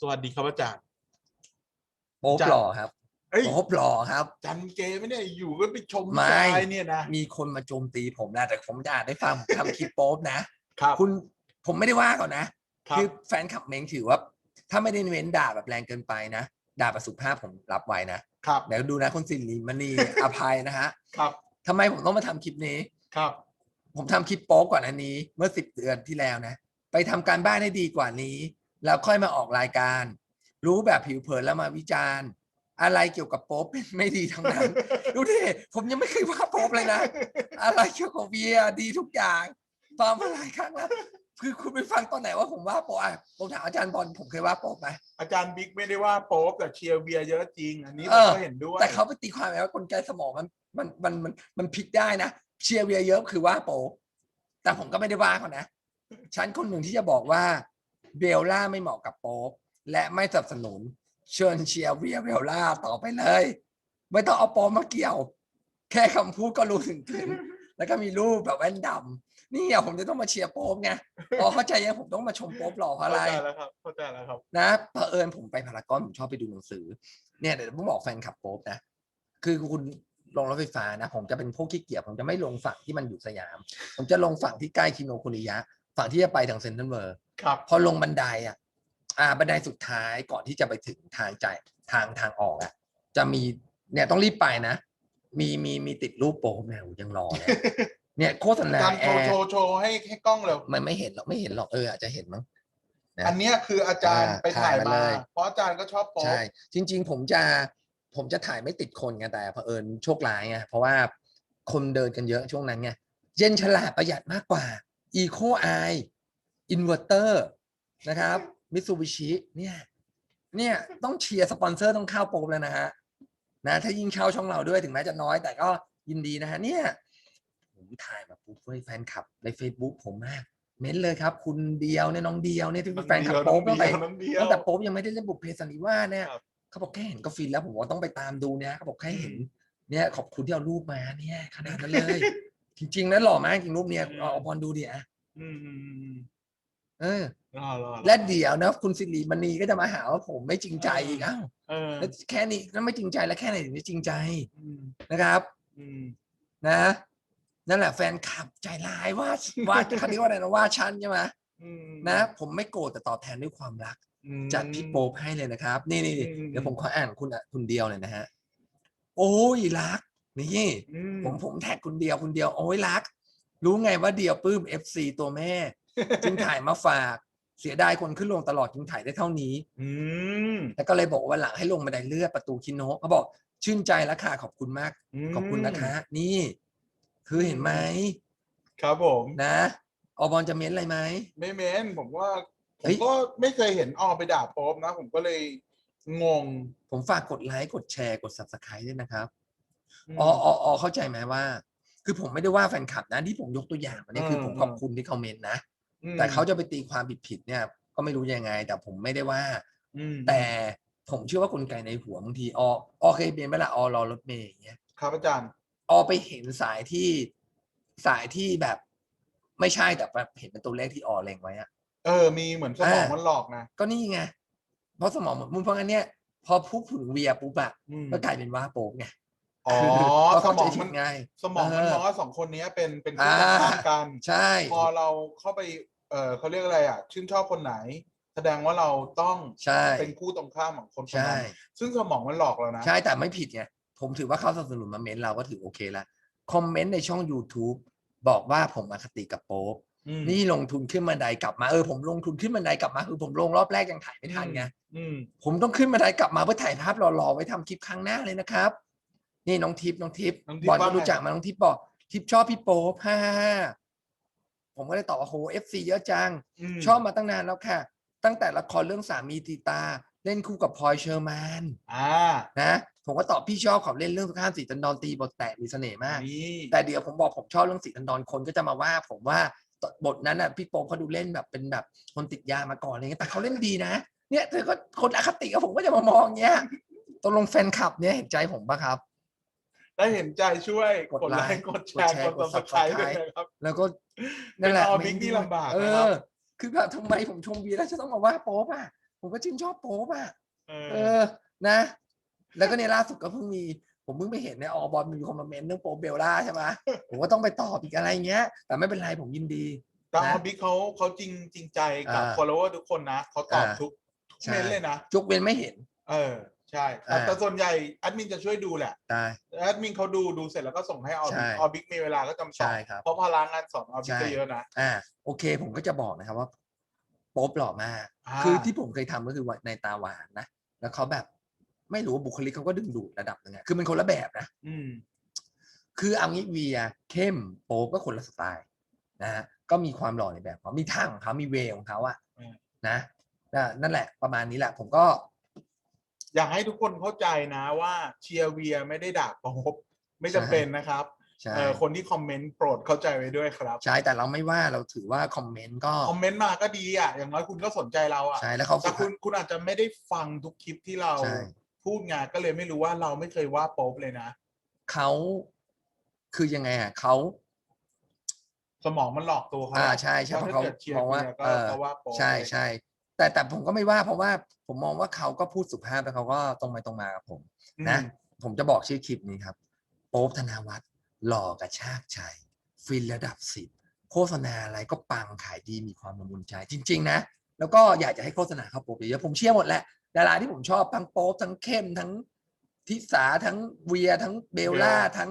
สวัสดีครับอาจารย์ โป๊ปจ้ะหล่อครับเอ้ยโป๊ปหล่อครับจันเกย์ไม่เนี่ยอยู่ก็ไปชมไม่ ชายเนี่ยนะ มีคนมาโจมตีผมนะแต่ผมอยากได้ฟังผมทำคลิปโป๊ปนะครับคุณผมไม่ได้ว่าก่อนนะครับคือแฟนคลับเม้งถือว่า ถ้าไม่ได้เน้นด่าแบบแรงเกินไปนะด่าประสุภาพผมรับไว้นะครับเดี๋ยวดูนะคุณสิริมณีอภัยนะฮะครับทำไมผมต้องมาทำคลิปนี้ ครับ ผมทำคลิปโป๊ก่อนอันนี้ เมื่อสิบเดือนที่แล้วนะ ไปทำการบ้านให้ดีกว่านี้ แล้วค่อยมาออกรายการ รู้แบบผิวเผินแล้วมาวิจารณ์ อะไรเกี่ยวกับโป๊ปเป็นไม่ดีทั้งนั้น ดูดิผมยังไม่เคยว่าโป๊ปเลยนะ อะไรเกี่ยวกับเวียดีทุกอย่างฟังมาหลายครั้งแล้วคือคุณไปฟังตอนไหนว่าผมว่าโป๊ปอะผมถามอาจารย์บอลผมเคยว่าโป๊ปไหมอาจารย์บิ๊กไม่ได้ว่าโป๊ปแต่เชียร์เบียร์เยอะจริง อันนี้ผเอมอก็เห็นด้วย แต่เขาไปตีความไงว่ากลไกสมองมันมันมันมันมันพลิกได้นะเชียร์เวียเยอะคือว่าโป๊ปแต่ผมก็ไม่ได้ว่าเขานะฉันคนหนึ่งที่จะบอกว่า เบลล่าไม่เหมาะกับโป๊ปและไม่สนับสนุน เชิญเชียร์เวียเบลล่าต่อไปเลย ไม่ต้องเอาโป๊ปมาเกี่ยว แค่คำพูดก็รู้ถึงถึงแล้วก็มีรูปแบบแว่นดำนี่อะผมจะต้องมาเชียร์โป๊ปไงพอเข้าใจยังผมต้องมาชมโป๊ปหล่อเพราะอะไร เข้าใจแล้วครับเข้าใจแล้วครับ นะเผอิญผมไปพารากอนผมชอบไปดูหนังสือ เนี่ยเดี๋ยวผมบอกแฟนคลับโป๊ปนะ คือคุณลงรถไฟฟ้านะผมจะเป็นพวกขี้เกียจผมจะไม่ลงฝั่งที่มันอยู่สยาม ผมจะลงฝั่งที่ใกล้คิโนคุนิยะ ฝั่งที่จะไปทางเซ็นทรัลเวิร์ ครับพอลงบันไดอะ อ่า บันไดสุดท้ายก่อนที่จะไปถึงทางจ่ายทางทางออกอะ จะมีเนี่ยต้องรีบไปนะ มีมีมีติดรูปโป๊ปแนวยังรอเลยเนี่ยโฆษอาณาจารย์แอโชว์ร์โชว์โชว์ให้ให้กล้องเร็วมันไม่เห็นหรอกไม่เห็นหรอกเอออาจจะเห็นมั้ง นะอันเนี้ยคืออาจารย์อ่าไปถ่ายถ่ายมามาเลย เพราะอาจารย์ก็ชอบโป๊ปใช่ จริง ๆ ผมจะผมจะถ่ายไม่ติดคนไงแต่เผอิญโชคร้ายไงเพราะว่าคนเดินกันเยอะช่วงนั้นไงเย็นฉลาดประหยัดมากกว่า Eco Eye Inverter นะครับมิ t ซูบิชิเนี่ยเนี่ยต้องเชียร์สปอนเซอร์ต้องเข้าโปรแล้วนะฮะนะถ้ายิ่งเข้าช่องเราด้วยถึงแม้จะน้อยแต่ก็ยินดีนะฮะเนี่ยผมถ่ายมาปุ๊บเว้ยแฟนคลับใน Facebook ผมมาก เม้นเลยครับ คุณเดียวเนี่ยน้องเดียวเนี่ยที่เป็นแฟนคลับโป๊ปตั้งแต่น้องเดียวตั้งแต่โป๊ปยังไม่ได้เล่นบุพเพสันนิวาสเนี่ยครับเขาบอกแค่เห็นก็ฟินแล้วผมว่าต้องไปตามดูเนี่ยเขาบอกแค่เห็นอืมเนี่ยขอบคุณที่เอารูปมาเนี่ยขนาดนั้นเลย จริงๆนะหล่อมากจริงรูปเนี่ยอืมเอาเอาบอลดูดิอะอืมอืมอืมอืม เออรอรอรอและเดี๋ยวนะคุณสิริมณีก็จะมาหาว่าผมไม่จริงใจอีกอ้าวเออแล้วแค่นี้ก็ไม่จริงใจแล้วแค่ไหนถึงจะจริงใจอืมนะครับ อืมนะ นั่นแหละแฟนคลับใจร้ายว่าว่าเขาเรียกว่าอะไรนะว่าฉันใช่ไหมอืมนะ ผมไม่โกรธแต่ตอบแทนด้วยความรัก อืม จัดพี่โป๊ปให้เลยนะครับ นี่นี่นี่อืม เดี๋ยวผมขออ่านคุณอะคุณเดียวเลยนะฮะ โอ้ยรัก นี่ อืมผมผมแท็กคุณเดียวคุณเดียว โอ้ยรัก รู้ไงว่าเดียวปลื้ม FC ตัวแม่ จึงถ่ายมาฝากเสียดายคนขึ้นลงตลอดจึงถ่ายได้เท่านี้ อืม แล้วก็เลยบอกว่าวันหลังให้ลงบันไดเลื่อนประตูคิโนะเขาบอกชื่นใจแล้วค่ะขอบคุณมากมขอบคุณนะคะ นี่ คือเห็นไหมครับผม นะอบอลจะเม้นอะไรไหม ไม่เม้นผมว่าผเฮ้มย ก็ไม่เคยเห็นออไปด่าโป๊ปนะ ผมก็เลยงงผมฝากกดไลค์กดแชร์กด subscribe ด้วยนะครับ ม อ๋ออ๋ออ๋อเข้าใจไหมว่า คือผมไม่ได้ว่าแฟนคลับนะที่ผมยกตัวอย่างมาเนี่ยคืออืมผมขอบคุณที่เขาเมนต์นะอืม แต่เขาจะไปตีความผิดผิดๆเนี่ย ก็ไม่รู้ยังไง แต่ผมไม่ได้ว่าอืมแต่ผมเชื่อว่ากลไกในหัวบางทีออออเคยเป็นเวลาออรอรถเมย์อย่างเงี้ยครับอาจารย์ออไปเห็นสายที่สายที่แบบ ไม่ใช่แต่แบบเห็นเป็นตัวเลขที่ออเล็งไว้อะเออ มีเหมือนสมองอ่ามัมันหลอกนะก็นี่ไงเพราะสมองมันเพราะงั้นเนี่ยพอพูดถึงเวียปุ๊บอะอืมก็กลายเป็นว่าโป๊กไงอ๋อคือสเข้ามใจองผิมัดนไงสมองมันเออมองว่าสองคนเนี้ยเป็นเป็นคู่อ่าตรงข้ามกัน ใช่ พอเราเข้าไป เออเขาเรียกอะไรอะ ชื่นชอบคนไหน แสดงว่าเราต้องใช่ เป็นคู่ตรงข้ามของคนคนใช่ นั้นซึ่งสมองมันหลอกเรานะ ใช่แต่ไม่ผิดไงผมถือว่าเขาสนับสนุนมาเมนต์เราก็ถือโอเคละคอมเมนต์ในช่อง YouTube บอกว่าผมอคติกับโป๊ปอืมนี่ลงทุนขึ้นบันไดกลับมาเออผมลงทุนขึ้นบันไดกลับมาคือผมลงรอบแรกยังถ่ายไม่ทันไงอืม ผมต้องขึ้นบันไดกลับมาเพื่อถ่ายภาพรอๆไว้ทำคลิปครั้งหน้าเลยนะครับ นี่น้องทิพย์น้องทิพย์น้องทิพย์บอลว่าไง รู้จักมาน้องทิพย์บอกทิพย์ชอบพี่โป๊ปฮ่าฮ่าฮ่า ผมก็เลยตอบว่าโหเอฟซีเยอะจังมชอบมาตั้งนานแล้วค่ะ ตั้งแต่ละครเรื่องสามีตีตา เล่นคู่กับพลอยเชอร์แมนอ่านะผมก็ตอบพี่ชอบเขาเล่นเรื่องข้ามสีตันดอนตีบทแตกมีเสน่ห์มากนี่แต่เดี๋ยวผมบอกผมชอบเรื่องสีตันดอนคนก็จะมาว่า ผมว่าบทนั้นอะพี่โป๊ปเขาดูเล่นแบบเป็นแบบคนติดยามาก่อนอะไรเงี้ยแต่เขาเล่นดีนะ เนี่ยเธอก็คนอคติกับผมก็จะมามองเงี้ยตกลงแฟนคลับเนี่ยเห็นใจผมปะครับ ได้เห็นใจช่วยกดกดไลไลค์ค์กดแชกดร์แชร์กดกดซับสไครต์ Subscribe ด้วยนะครับ แล้วก็นั่นแหละเป็นออไม่บิ๊กนี่ด้วยลำบากเอนะครับอคือแบบทำไมผมชมวีแล้วจะต้องมาว่าโป๊ปอะผมก็ชื่นชอบโป๊ปอะเอเอออนะ แล้วก็ในยล่าสุดก็เพิ่งมีผมเพิ่งไปเห็นในออบอลมีคอมเมนต์เรื่องโป๊ปเบลล่าใช่ไหมผมก็ต้องไปตอบอีกอะไรเงี้ย แต่ไม่เป็นไรผมยินดีแต่นะออบิ๊กเขาเขาจริงจริงใจกับอ่า follower ทุกคนนะเขาตอบอ่าทุกทุกใช่เมนต์เลยนะยกเว้นไม่เห็น เออ ใช่แต่อ่า แต่ส่วนใหญ่แอดมินจะช่วยดูแหละได้ แอดมินเขาดูดูเสร็จแล้วก็ส่งให้ออใช่บิ๊กออบิ๊กมีเวลาก็จำสอใช่นครับ เพราะภาระงานสอนออบิ๊กใช่ ก็เยอะนะอ่าโอเค ผมก็จะบอกนะครับว่าโป๊ปหล่อมากอ่าคือที่ผมเคยทำก็คือว่าในตาหวานนะ แล้วเขาแบบไม่รู้ว่าบุคลิกเขาก็ดึงดูดระดับหนึงอะคือมันคนละแบบนะ อืม คือเอางี้เวียเข้มโป๊ปก็คนละสไตล์นะฮะก็มีความหล่อในแบบเขามีทางของเขามีเวของเขาอะอืม นะนะนั่นแหละประมาณนี้แหละ ผมก็ อยากให้ทุกคนเข้าใจนะว่าเชียร์เวียไม่ได้ด่าโป๊ปไม่จำเป็นนะครับใช่เออคนที่คอมเมนต์โปรดเข้าใจไว้ด้วยครับใช่แต่เราไม่ว่าเราถือว่าคอมเมนต์ก็คอมเมนต์มาก็ดีอะอย่างน้อยคุณก็สนใจเราอะใช่แล้วเขาแต่คุณคุณอาจจะไม่ได้ฟังทุกคลิปที่เราใช่พูดไงานก็เลยไม่รู้ว่าเราไม่เคยว่าโป๊ปเลยนะเขาคือยังไงอะเขาสมองมันหลอกตัวเขาอ่าใช่ใช่เพถ้ราะเขากิดชียร์มองว่าเชียร์ก็เออก็ว่าโป๊ปใช่ใช่ แต่แต่ผมก็ไม่ว่าเพราะว่าผมมองว่าเขาก็พูดสุภาพแล้วเขาก็ตรงไปตรงมากับผมอืมนะ ผมจะบอกชื่อคลิปนี้ครับโป๊บธนาวัฒน์หล่อกระชากใจฟินระดับสิบโฆษณาอะไรก็ปังขายดีมีความละมุนใจจริง ๆ นะ แล้วก็อยากจะให้โฆษณาเข้าโป๊บเยอะๆผมเชื่อหมดแหละดาราที่ผมชอบทั้งโป๊บทั้งเข้มทั้งทิสาทั้งเวียทั้งเบลล่าทั้ง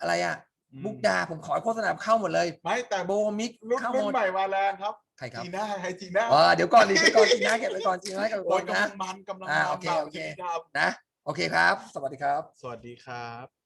อะไรอะอืมมุกดาผมขอให้โฆษณาเข้าหมดเลยไม่แต่โบมิกรุ่นเข้าหรุ่มนดใหม่มาแรงครับ ใครครับจีน่าให้จีน่าเออเดี๋ยวก่อนดีไปก่อนจีน่าเก็บไปก่อนจีน่าเก็บไปโอ้ก่อยนกำนะลังมันกำลังอ่ามันโอเคแบบโอเคที่ทนะ โอเคครับ สวัสดีครับำสวัสดีครับ